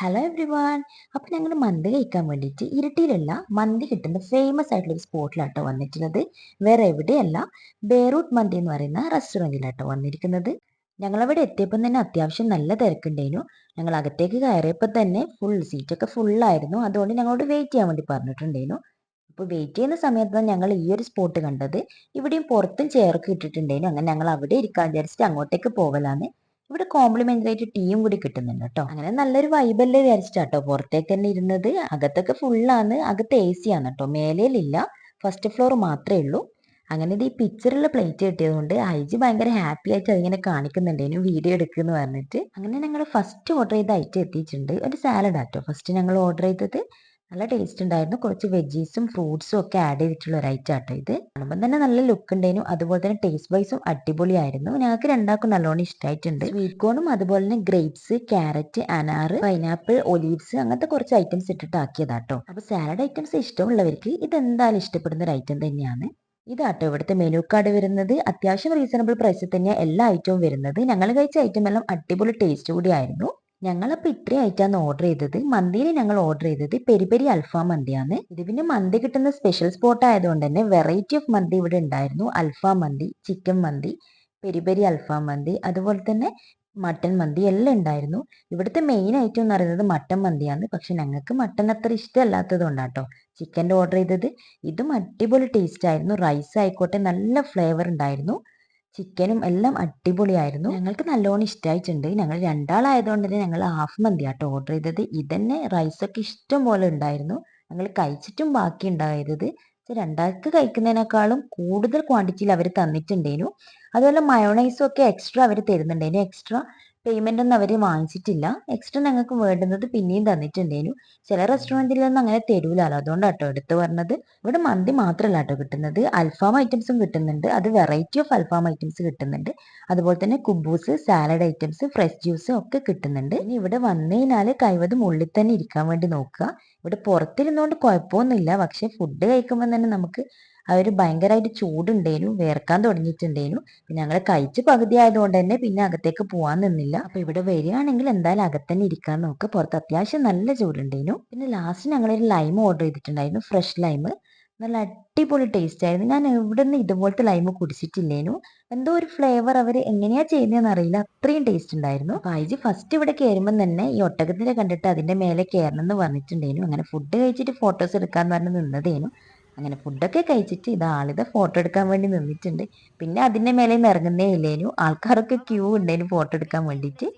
Hello every one അപ്പോൾ ഞങ്ങൾ മന്തി കഴിക്കാൻ വേണ്ടിയിട്ട് ഇരിട്ടിയിലുള്ള മന്തി കിട്ടുന്ന ഫേമസ് ആയിട്ടുള്ള ഒരു സ്പോട്ടിലാട്ടോ വന്നിട്ടുള്ളത് വേറെ എവിടെയല്ല ബേറൂട്ട് മന്തി എന്ന് പറയുന്ന റെസ്റ്റോറന്റിലാട്ടോ വന്നിരിക്കുന്നത്. ഞങ്ങൾ അവിടെ എത്തിയപ്പം തന്നെ അത്യാവശ്യം നല്ല തിരക്കുണ്ടായിരുന്നു. ഞങ്ങൾ അകത്തേക്ക് കയറിയപ്പോൾ തന്നെ ഫുൾ സീറ്റൊക്കെ ഫുള്ളായിരുന്നു അതുകൊണ്ട് ഞങ്ങളോട് വെയിറ്റ് ചെയ്യാൻ വേണ്ടി പറഞ്ഞിട്ടുണ്ടായിരുന്നു. അപ്പോൾ വെയിറ്റ് ചെയ്യുന്ന സമയത്താണ് ഞങ്ങൾ ഈ ഒരു സ്പോട്ട് കണ്ടത്. ഇവിടെയും പുറത്തും ചേർക്ക് ഇട്ടിട്ടുണ്ടായിരുന്നു. അങ്ങനെ ഞങ്ങൾ അവിടെ ഇരിക്കാൻ വിചാരിച്ചിട്ട് അങ്ങോട്ടേക്ക് പോകലാന്ന് ഇവിടെ കോംപ്ലിമെന്ററി ആയിട്ട് ടീയും കൂടി കിട്ടുന്നുണ്ട് കേട്ടോ അങ്ങനെ നല്ലൊരു വൈബല്ലേ വിചാരിച്ചിട്ടാട്ടോ. പുറത്തേക്ക് തന്നെ ഇരുന്നത്. അകത്തൊക്കെ ഫുള്ളാണ് അകത്ത് എ സി ആണ് കേട്ടോ മേലയിലില്ല ഫസ്റ്റ് ഫ്ലോർ മാത്രമേ ഉള്ളൂ. അങ്ങനെ ഇത് ഈ പിക്ചറുള്ള പ്ലേറ്റ് കിട്ടിയതുകൊണ്ട് ഐജി ഭയങ്കര ഹാപ്പി ആയിട്ട് അതിങ്ങനെ കാണിക്കുന്നുണ്ട്. ഇനി വീഡിയോ എടുക്കുമെന്ന് പറഞ്ഞിട്ട്. അങ്ങനെ ഞങ്ങൾ ഫസ്റ്റ് ഓർഡർ ചെയ്ത ഐറ്റം എത്തിയിട്ടുണ്ട്. ഒരു സാലഡ് ആട്ടോ. ഫസ്റ്റ് ഞങ്ങൾ ഓർഡർ ചെയ്തത് നല്ല ടേസ്റ്റ് ഉണ്ടായിരുന്നു. കുറച്ച് വെജീസും ഫ്രൂട്ട്സും ഒക്കെ ആഡ് ചെയ്തിട്ടുള്ള ഒരു ഐറ്റം ആട്ടോ ഇത്. കാണുമ്പോൾ തന്നെ നല്ല ലുക്ക് ഉണ്ടായിരുന്നു. അതുപോലെ തന്നെ ടേസ്റ്റ് വൈസും അടിപൊളിയായിരുന്നു. ഞങ്ങൾക്ക് രണ്ടാൾക്കും നല്ലോണം ഇഷ്ടമായിട്ടുണ്ട് സ്വീറ്റ് കോണും അതുപോലെ തന്നെ ഗ്രേപ്സ് ക്യാരറ്റ് അനാറ് പൈനാപ്പിൾ ഒലീവ്സ് അങ്ങനത്തെ കുറച്ച് ഐറ്റംസ് ഇട്ടിട്ട് ആക്കിയതാട്ടോ. അപ്പോൾ സാലഡ് ഐറ്റംസ് ഇഷ്ടമുള്ളവർക്ക് ഇത് എന്തായാലും ഇഷ്ടപ്പെടുന്ന ഒരു ഐറ്റം തന്നെയാണ്. ഇതാട്ടോ ഇവിടുത്തെ മെനു കാർഡ് വരുന്നത്. അത്യാവശ്യം റീസണബിൾ പ്രൈസിൽ തന്നെയാണ് എല്ലാ ഐറ്റവും വരുന്നത്. ഞങ്ങൾ കഴിച്ച ഐറ്റം എല്ലാം അടിപൊളി ടേസ്റ്റ് കൂടിയായിരുന്നു. ഞങ്ങളപ്പോൾ ഇത്രയും ആയിട്ടാണ് ഓർഡർ ചെയ്തത്. മന്തിയിൽ ഞങ്ങൾ ഓർഡർ ചെയ്തത് പെരി പെരി അൽഫാം മന്തിയാണ്. ഇത് പിന്നെ മന്തി കിട്ടുന്ന സ്പെഷ്യൽ സ്പോട്ട് ആയതുകൊണ്ട് തന്നെ വെറൈറ്റി ഓഫ് മന്തി ഇവിടെ ഉണ്ടായിരുന്നു. അൽഫാം മന്തി ചിക്കൻ മന്തി പെരി പെരി അൽഫാം മന്തി അതുപോലെ തന്നെ മട്ടൻ മന്തി എല്ലാം ഉണ്ടായിരുന്നു. ഇവിടുത്തെ മെയിൻ ഐറ്റം എന്ന് പറയുന്നത് മട്ടൻ മന്തിയാണ്. പക്ഷെ ഞങ്ങൾക്ക് മട്ടൻ അത്ര ഇഷ്ടമല്ലാത്തത് കൊണ്ടാട്ടോ ചിക്കന്റെ ഓർഡർ ചെയ്തത്. ഇതും അടിപൊളി ടേസ്റ്റ് ആയിരുന്നു. റൈസ് ആയിക്കോട്ടെ നല്ല ഫ്ലേവർ ഉണ്ടായിരുന്നു. ചിക്കനും എല്ലാം അടിപൊളിയായിരുന്നു. ഞങ്ങൾക്ക് നല്ലോണം ഇഷ്ടമായിട്ടുണ്ട് ഞങ്ങൾ രണ്ടാളായതുകൊണ്ട് തന്നെ ഞങ്ങൾ ഹാഫ് മന്തി ആട്ടോ ഓർഡർ ചെയ്തത്. ഇതന്നെ റൈസൊക്കെ ഇഷ്ടം പോലെ ഉണ്ടായിരുന്നു. ഞങ്ങൾ കഴിച്ചിട്ടും ബാക്കി ഉണ്ടായത്. രണ്ടാൾക്ക് കഴിക്കുന്നതിനേക്കാളും കൂടുതൽ ക്വാണ്ടിറ്റിയിൽ അവർ തന്നിട്ടുണ്ടേനു. അതുപോലെ മയോണൈസും ഒക്കെ എക്സ്ട്രാ അവർ തരുന്നുണ്ടേനു. എക്സ്ട്രാ പേയ്മെന്റ് ഒന്നും അവർ വാങ്ങിച്ചിട്ടില്ല. എക്സ്ട്രാ ഞങ്ങൾക്ക് വേണ്ടുന്നത് പിന്നെയും തന്നിട്ടുണ്ടേനു ചില റെസ്റ്റോറന്റിലൊന്നും അങ്ങനെ തരൂലല്ലോ അതുകൊണ്ടാട്ടോ എടുത്തു പറഞ്ഞത്. ഇവിടെ മന്തി മാത്രമല്ല കേട്ടോ കിട്ടുന്നത്. അൽഫാം ഐറ്റംസും കിട്ടുന്നുണ്ട്. അത് വെറൈറ്റി ഓഫ് അൽഫാം ഐറ്റംസ് കിട്ടുന്നുണ്ട്. അതുപോലെ തന്നെ കുബൂസ് സാലഡ് ഐറ്റംസ് ഫ്രഷ് ജ്യൂസ് ഒക്കെ കിട്ടുന്നുണ്ട്. ഇനി ഇവിടെ വന്നു കഴിഞ്ഞാൽ കൈവതും ഉള്ളിൽ തന്നെ ഇരിക്കാൻ വേണ്ടി നോക്കുക. ഇവിടെ പുറത്തിരുന്നുകൊണ്ട് കുഴപ്പമൊന്നുമില്ല. പക്ഷെ ഫുഡ് കഴിക്കുമ്പോൾ തന്നെ നമുക്ക് അവർ ഭയങ്കരമായിട്ട് ചൂടുണ്ടേനു വേർക്കാൻ തുടങ്ങിയിട്ടുണ്ടേനു. പിന്നെ ഞങ്ങൾ കഴിച്ച് പകുതി ആയതുകൊണ്ട് തന്നെ പിന്നെ അകത്തേക്ക് പോകാൻ നിന്നില്ല. അപ്പൊ ഇവിടെ വരികയാണെങ്കിൽ എന്തായാലും അകത്തന്നെ ഇരിക്കാൻ നോക്ക്. പുറത്ത് അത്യാവശ്യം നല്ല ചൂടുണ്ടേനു. പിന്നെ ലാസ്റ്റ് ഞങ്ങളൊരു ലൈം ഓർഡർ ചെയ്തിട്ടുണ്ടായിരുന്നു ഫ്രഷ് ലൈം നല്ല അടിപൊളി ടേസ്റ്റ് ആയിരുന്നു. ഞാൻ എവിടെ നിന്ന് ഇതുപോലത്തെ ലൈമ് കുടിച്ചിട്ടില്ലേനു. എന്തോ ഒരു ഫ്ലേവർ അവർ എങ്ങനെയാ ചെയ്യുന്നതെന്ന് അറിയില്ല. അത്രയും ടേസ്റ്റ് ഉണ്ടായിരുന്നു. ഫൈജി ഫസ്റ്റ് ഇവിടെ കയറുമ്പോൾ തന്നെ ഈ ഒട്ടകത്തിനെ കണ്ടിട്ട് അതിന്റെ മേലെ കയറണം എന്ന് പറഞ്ഞിട്ടുണ്ടായിരുന്നു അങ്ങനെ ഫുഡ് കഴിച്ചിട്ട് ഫോട്ടോസ് എടുക്കാന്ന് പറഞ്ഞ് നിന്നതേനു. അങ്ങനെ ഫുഡൊക്കെ കഴിച്ചിട്ട് ഇത് ആളിത് ഫോട്ടോ എടുക്കാൻ വേണ്ടി നിന്നിട്ടുണ്ട്. പിന്നെ അതിന്റെ മേലെ ഇറങ്ങുന്നേ ഇല്ലേനു. ആൾക്കാരൊക്കെ ക്യൂ ഉണ്ടേനു ഫോട്ടോ എടുക്കാൻ വേണ്ടിയിട്ട്.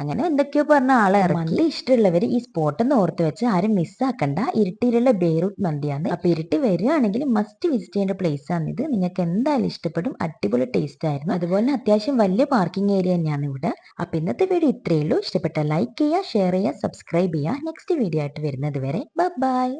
അങ്ങനെ എന്തൊക്കെയോ പറഞ്ഞ ആളെ മന്തി ഇഷ്ടമുള്ളവർ ഈ സ്പോട്ട് ഒന്ന് ഓർത്ത് വെച്ച് ആരും മിസ്സാക്കണ്ട ഇരുട്ടിയിലുള്ള ബേറൂട്ട് മന്തിയാണ്. അപ്പൊ ഇരുട്ടി വരികയാണെങ്കിൽ മസ്റ്റ് വിസിറ്റ് ചെയ്യേണ്ട പ്ലേസ് ആണ് ഇത്. നിങ്ങൾക്ക് എന്തായാലും ഇഷ്ടപ്പെടും. അടിപൊളി ടേസ്റ്റ് ആയിരുന്നു. അതുപോലെ തന്നെ അത്യാവശ്യം വലിയ പാർക്കിംഗ് ഏരിയ തന്നെയാണ് ഇവിടെ. അപ്പൊ ഇന്നത്തെ വീഡിയോ ഇത്രയേ ഉള്ളൂ. ഇഷ്ടപ്പെട്ട ലൈക്ക് ചെയ്യുക ഷെയർ ചെയ്യുക സബ്സ്ക്രൈബ് ചെയ്യുക. നെക്സ്റ്റ് വീഡിയോ ആയിട്ട് വരുന്നത് വരെ. ബൈ